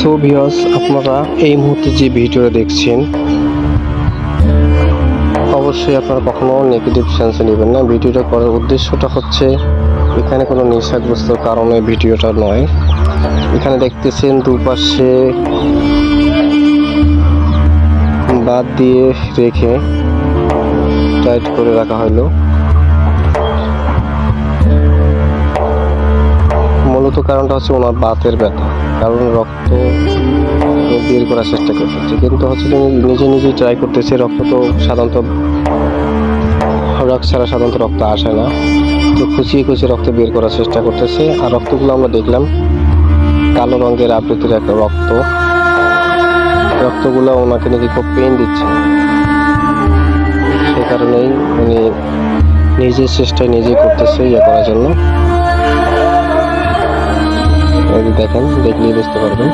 So viewers, আপনারা এই মুহূর্তে যে ভিডিওটা দেখছেন, অবশ্যই আপনারা কখনো নেগেটিভ সেন্সে নেবেন না। ভিডিওটা করার উদ্দেশ্যটা হচ্ছে, এখানে কোনো নেশাগ্রস্তর কারণে ভিডিওটা নয়। এখানে দেখতেছেন দুপাশে বাদ দিয়ে রেখে টাইট করে রাখা হলো। কারণটা হচ্ছে ওনার বাতের ব্যথা। কারণ রক্ত বের করার চেষ্টা করতেছে। কিন্তু হচ্ছে নিজে নিজেই ট্রাই করতেছে, রক্ত তো সাধারণত রক্ত ছাড়া সাধারণত রক্ত আসে না। তো খুচিয়ে খুচিয়ে রক্ত বের করার চেষ্টা করতেছে। আর রক্তগুলো আমরা দেখলাম, কালো রঙের আবৃতির একটা রক্ত। রক্তগুলো ওনাকে নাকি খুব পেন দিচ্ছে। সে কারণেই উনি নিজের চেষ্টায় নিজেই করতেছে ইয়ে করার জন্য। এই যে দেখেন দেখলেই বুঝতে পারবেন।